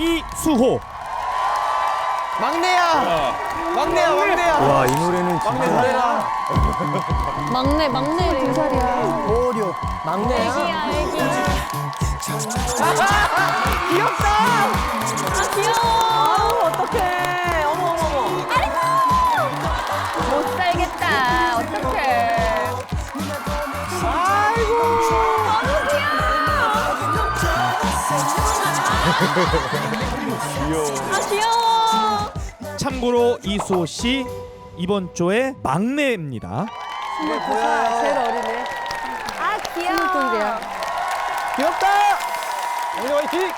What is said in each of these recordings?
이수호 막내야. 막내야, 막내야. 와 이 노래는 막내 진짜 잘해라. 막내 막내 두 살이야. 오려. 막내야. 애기야 애기야. 귀엽다. 아 귀여워. 어떡해. 아 귀여워. 참고로 이수호 씨 이번 조의 막내입니다. 제일 어리네. 아 귀여워. 귀엽다. 막내 화이팅.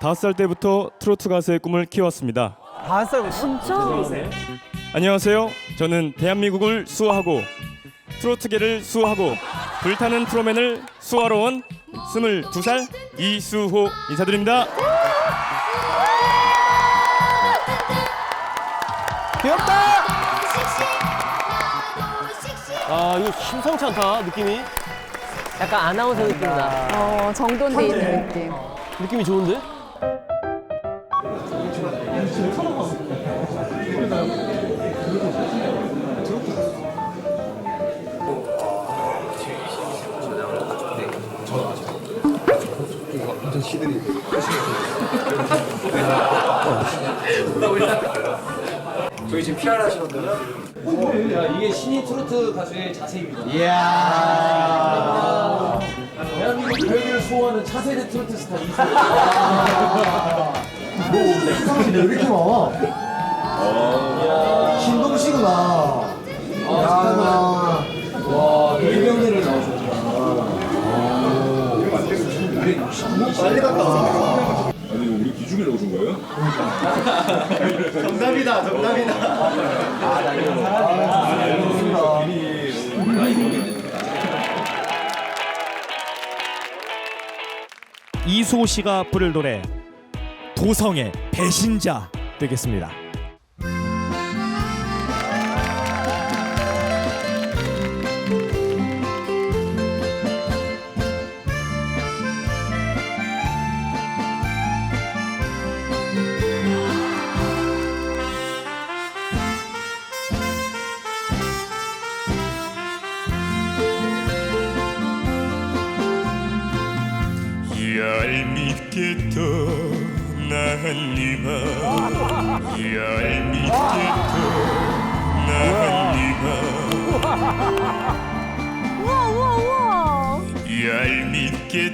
다섯 살 때부터 트로트 가수의 꿈을 키웠습니다. 다섯 살부터. 진짜? 안녕하세요. 저는 대한민국을 수호하고 트로트계를 수호하고 불타는 트로맨을 수호하러 온 22살 이수호 인사드립니다. 귀엽다. 아 이거 심상치 않다 느낌이 약간 아나운서 느낌이다 어 정돈돼 있는 느낌. 느낌이 좋은데? 이게 신인 트로트 가수의 자세입니다. 이야. 대한민국 벽을 소화하는 차세대 트로트 스타 이수. 왜 이렇게 많아? 신동식구나. 아, 와, 일병대를 빨리 갔다 와. 아니 우리 기죽이려고 준 거예요? 정답이다, 정답이다. 아, 나 이런 사람이야. 이수호 씨가 부를 노래 도성의 배신자 되겠습니다.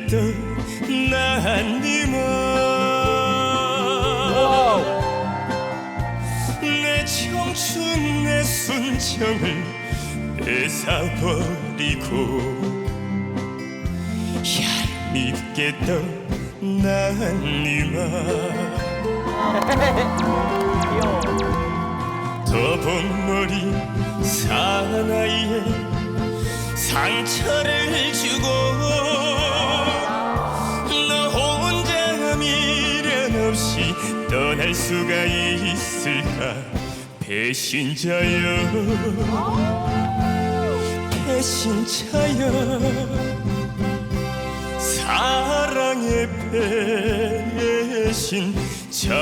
얄밉게 떠난 니마 내 청춘 내 순정을 뺏어버리고 얄밉게 떠난 니마 더본 머리 사나이에 상처를 주고 없이 떠날 수가 있을까? 배신자여. 배신자여. 사랑의 배신자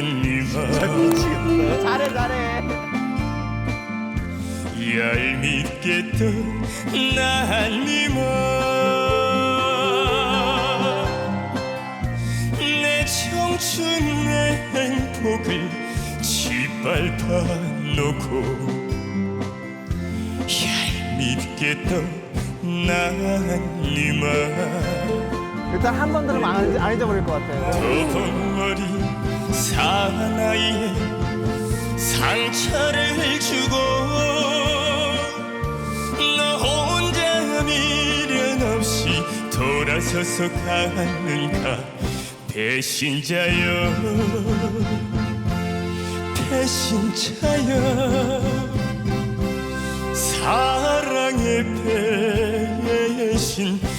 니마 잘해, 잘해. 떠난 니마 내 청춘의 행복을 짓밟아 놓고 떠난 니마 일단 한 번 들으면 안, 안 잊어버릴 것 같아요. 좁은 머리 사나이에 상처를 주고 너 혼자 미련 없이 돌아서서 가는가? 배신자여 배신자여 사랑의 배신자여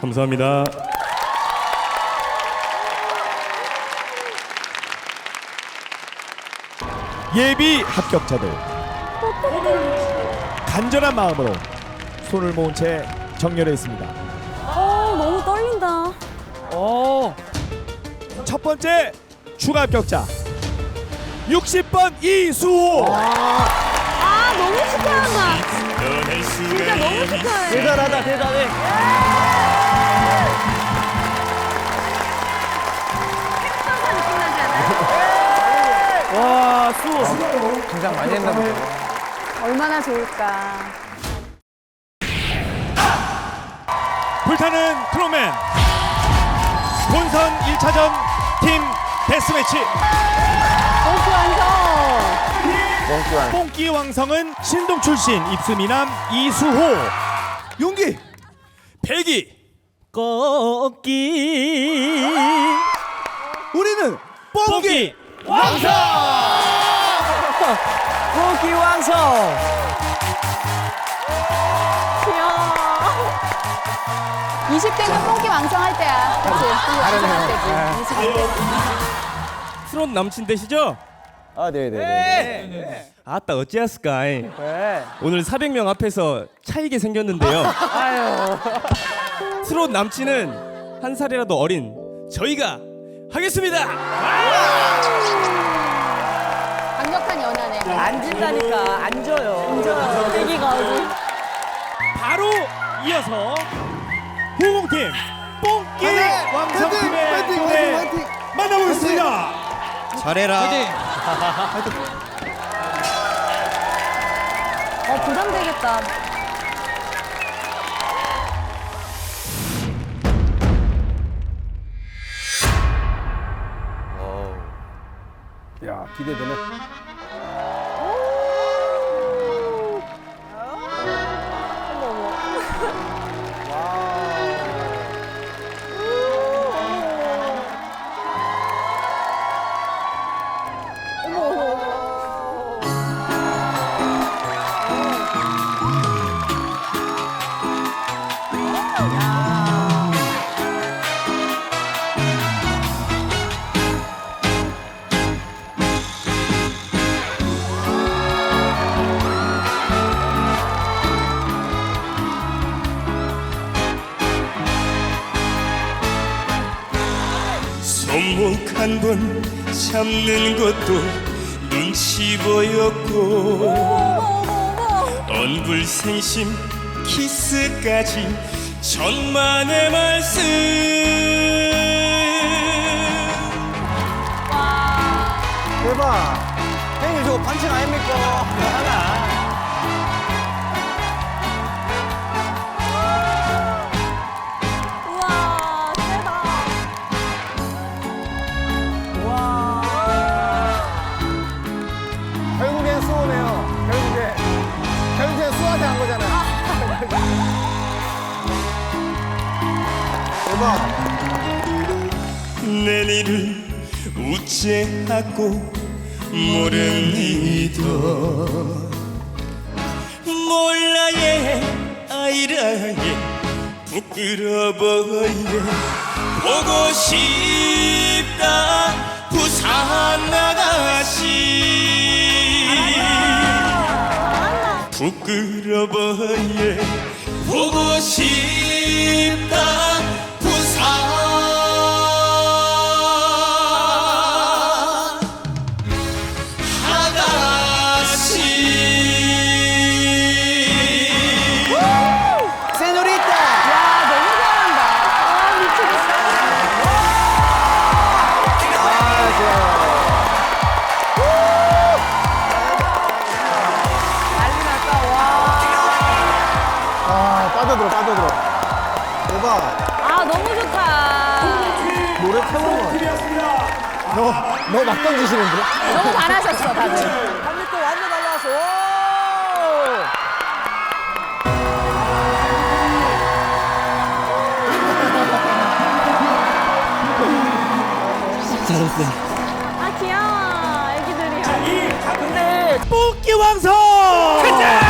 감사합니다. 예비 합격자들 간절한 마음으로 손을 모은 채 정렬해 있습니다. 어, 너무 떨린다. 오. 첫 번째 추가 합격자 60번 이수호 아, 너무 축하한다. 진짜 너무 축하해. 대단하다, 대단해. 행사가 느낌 나지 않아요? 와, 수호. 긴장 많이 했나 보네. 얼마나 좋을까. 불타는 트로맨 본선 1차전 팀 데스매치 오, 완성. 멍꾸한. 뽕끼 왕성은 신동 출신 입수미남 이수호 용기. 배기 꺾기. 우리는 뽕끼 왕성! 꺾기 왕성! 귀여워. 20대는 뽕기 왕성할 때야. 그치? 뽕기 왕성할 때지. 20대. 트롯 남친 되시죠? 아, 네, 네, 네. 아따 어찌하스까 네. 오늘 400명 앞에서 차이게 생겼는데요 트롯 남친은 한 살이라도 어린 저희가 하겠습니다 강력한 연하네. 앉은다니까, 앉아요. 애기가 어디. 바로 이어서 후공팀 뽕끼! 왕성팀의! 무대! 만나보겠습니다 어, 부담되겠다. 야, 기대되네. 잡는 것도 눈치 보였고 언불생심 키스까지 천만의 말씀 대박. 형님 저거 반칙 아닙니까? 우와, 내일을 우째하고 모릅니다 몰라예 아이라예 부끄러워예 보고 싶다. 부산 나가시. 부끄러워예 보고 싶다 와. 아, 빠져들어, 빠져들어. 대박. 너막 던지시는데? 너무 잘하셨어, 다들. 3m 완전 날라왔어. 아, 귀여워. 애기들이야. 뽑기 왕성! 승리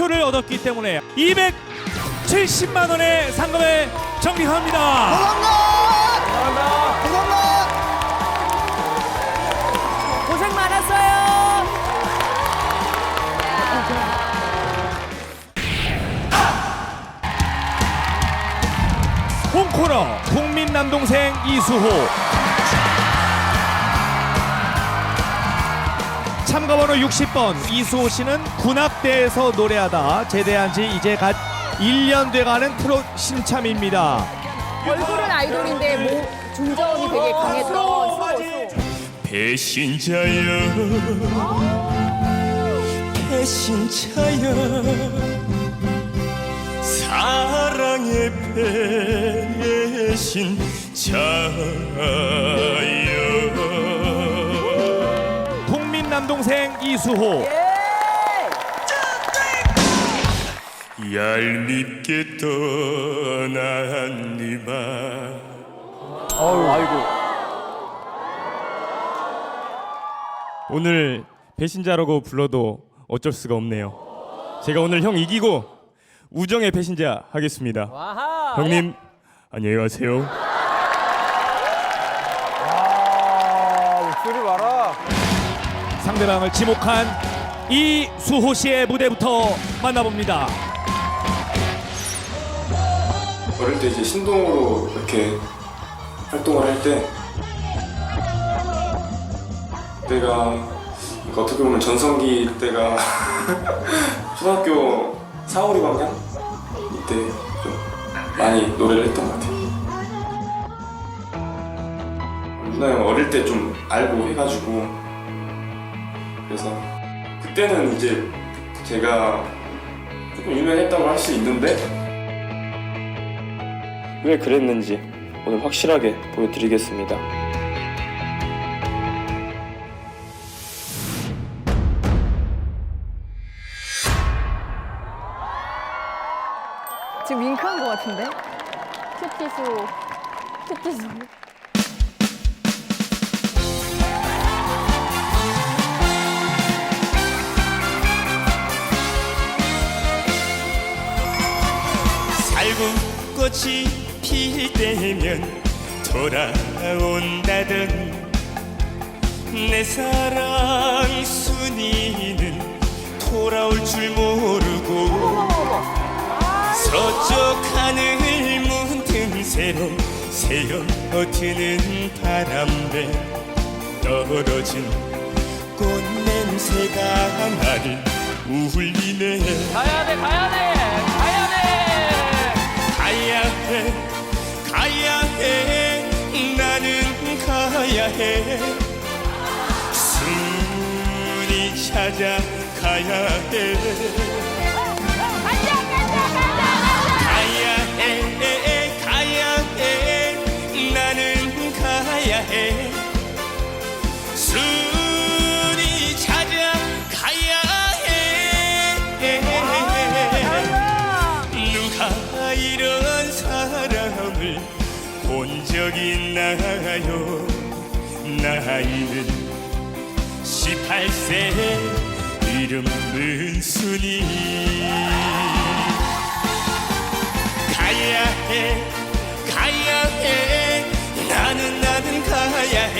표를 얻었기 때문에 270만 원의 상금을 정리합니다. 고생 많았어요. 홈코너 국민 남동생 이수호 참가번호 60번. 이수호 씨는 군합대에서 노래하다 제대한 지 이제 갓 1년 돼가는 트롯 신참입니다. 얼굴은 아이돌인데 뭐 중저음이 되게 강했던 수호, 수호. 배신자여. 배신자여. 사랑의 배신자여 남동생 이수호 얄밉게 떠난 니마 오늘 배신자라고 불러도 어쩔 수가 없네요. 제가 오늘 형 이기고 우정의 배신자 하겠습니다. 와하. 형님 안녕히 가세요. 상대방을 지목한 이수호 씨의 무대부터 만나봅니다 어릴 때 이제 신동으로 이렇게 활동을 할때 그러니까 어떻게 보면 전성기 때가 초등학교 4, 5, 6학년 이때 좀 많이 노래를 했던 것 같아요. 누나 형 어릴 때 좀 알고 해가지고 그래서 그때는 이제 제가 조금 유명했다고 할 수 있는데 왜 그랬는지 오늘 확실하게 보여드리겠습니다. 지금 윙크한 것 같은데? 큐티수. 큐티수. 꽃이 필 때면 돌아온다던 내 사랑 순이는 돌아올 줄 모르고 서쪽 하늘 문 틈새로 새어드는 바람에 떨어진 꽃냄새가 나를 울리네 가야 돼, 가야 돼, 가야 돼. 가야 해 가야 해. 나는 가야 해. 순이 찾아 가야 해. 가야 해 가야 해. 나는 가야 해 18세 이름 은 순이. 가야 해해 가야 해. 나는 나는 가야 해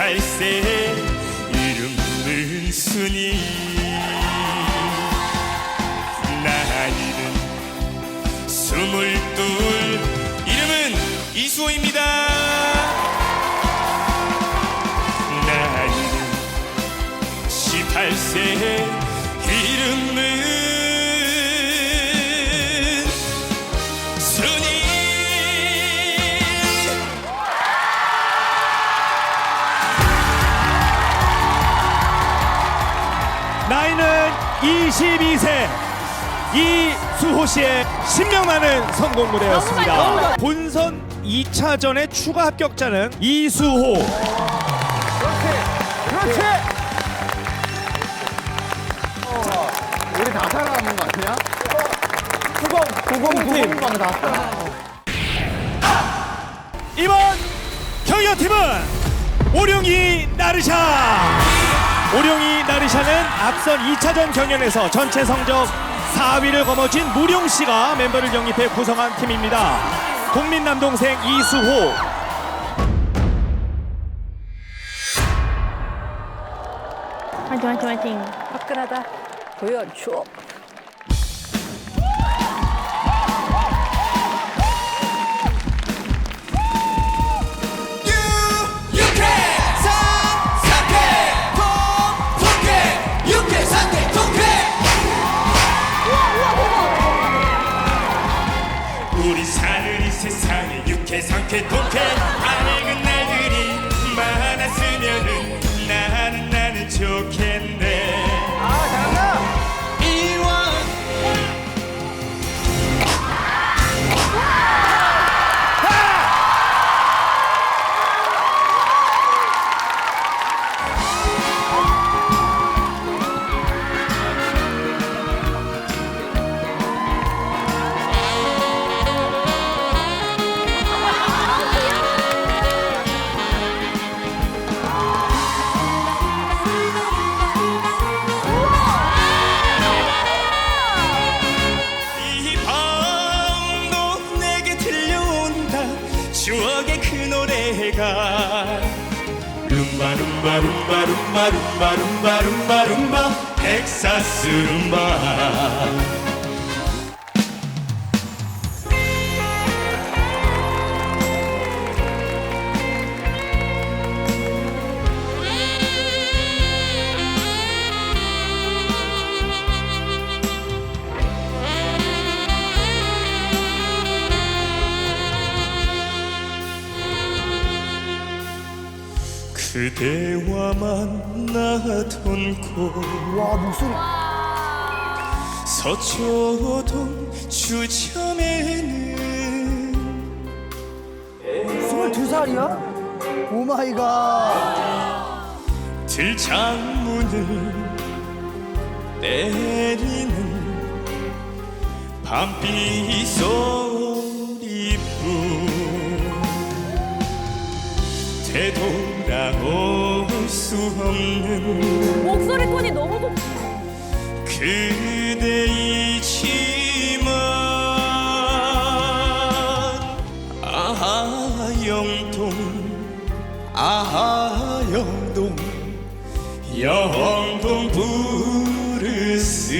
18세 이름 은 순이 나이는 스물둘 이름은 이수호입니다. 나이는 18세 나이는 22세 이수호 씨의 신명나는 성공 무대였습니다. 본선 2차전의 추가 합격자는 이수호. 그렇지. 우리 다 살아남은 거 아니야? 수공, 구공팀. 다 살아. 이번 경연팀은 오룡이 나르샤. 오룡이 나르샤는 앞선 2차전 경연에서 전체 성적 4위를 거머쥔 무룡 씨가 멤버를 영입해 구성한 팀입니다. 국민 남동생 이수호, 화이팅 화이팅 화이팅 화끈하다. 보여줘. que tú 그대와 만 나던 곳 와, 목소리. 서초동 주점에는 22살이야? 오 마이 갓. 들창문을 때리는 밤비 소리뿐 수 없는 목소리 톤이 너무 좋 그대이지만 아하 영동 아하 영동 영동 부르스.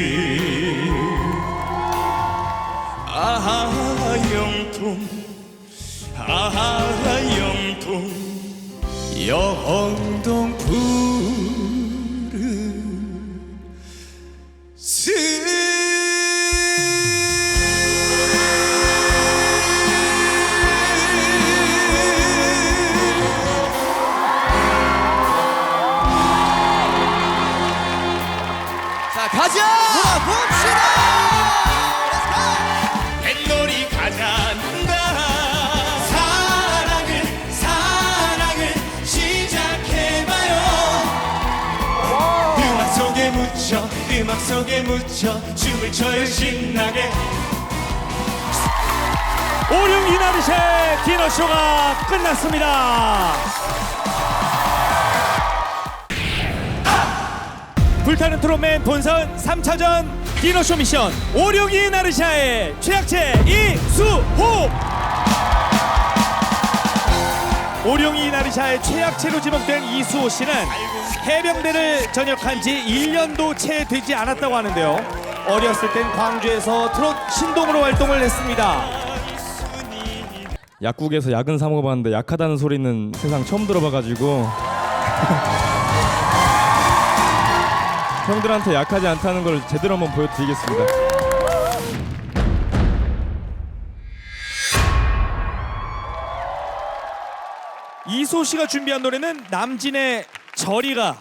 아하 영동 아하 영동 영동 가자! 물어봅시다! 백놀이 가자 는다 음악 속에 묻혀 춤을 춰요 신나게 오륙 이나리의 디너쇼가 끝났습니다. 불타는 트롯맨 본선 3차전 디너쇼 미션 오륙 이나르샤의 최약체 이수호 오룡 이나르샤의 최약체로 지목된 이수호 씨는 해병대를 전역한 지 1년도 채 되지 않았다고 하는데요. 어렸을 땐 광주에서 트롯 신동으로 활동을 했습니다. 약국에서 약은 사 먹어봤는데 약하다는 소리는 세상 처음 들어봐가지고 형들한테 약하지 않다는 걸 제대로 한번 보여드리겠습니다. 이수호 씨가 준비한 노래는 남진의 저리가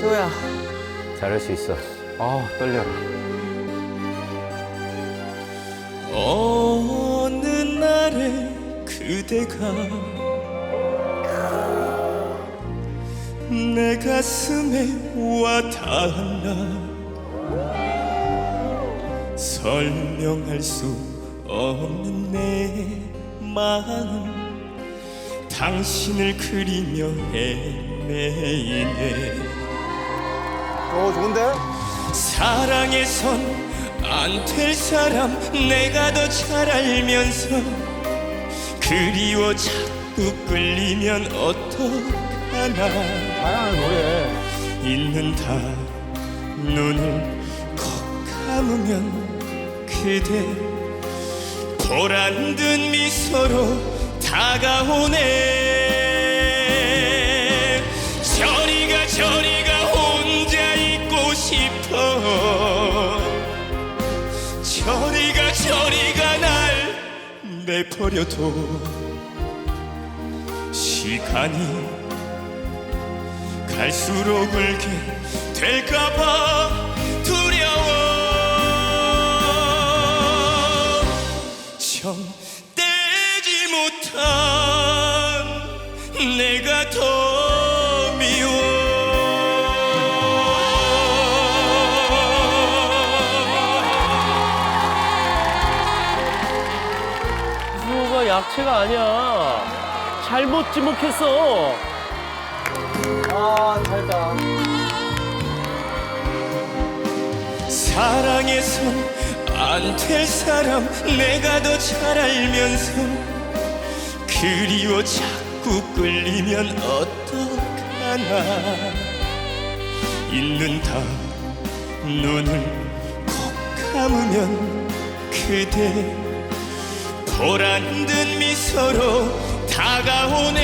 수호야. 잘할 수 있어. 아 떨려. 어느 날에 그대가 내 가슴에 와 닿았나 설명할 수 없는 내 마음 당신을 그리며 헤매이네 어, 좋은데? 사랑해선 안 될 사람 내가 더 잘 알면서 그리워 자꾸 끌리면 어떡하나 잘하는 노래. 있는다 눈을 콕 감으면 그대 보란 듯 미소로 다가오네 내버려둬 시간이 갈수록 울게 될까봐 두려워 약체가 아니야. 잘못 지목했어. 아, 잘했다. 사랑해선 안될 사람 내가 더 잘 알면서 그리워 자꾸 끌리면 어떡하나 있는다 눈을 콕 감으면 그대 보란 듯 미소로 다가오네.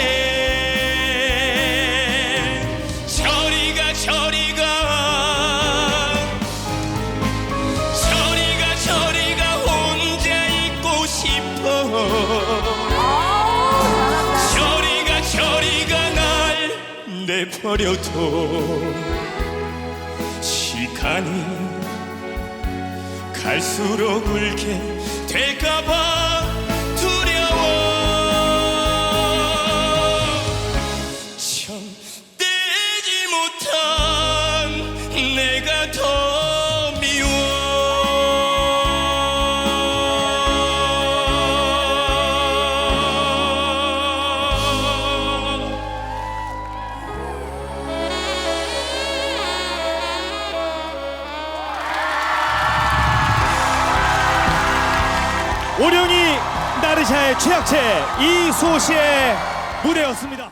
저리가 저리가. 저리가 저리가 혼자 있고 싶어. 저리가 저리가 날 내버려둬. 시간이 갈수록 울게 될까봐 최약체 이수호 씨의 무대였습니다.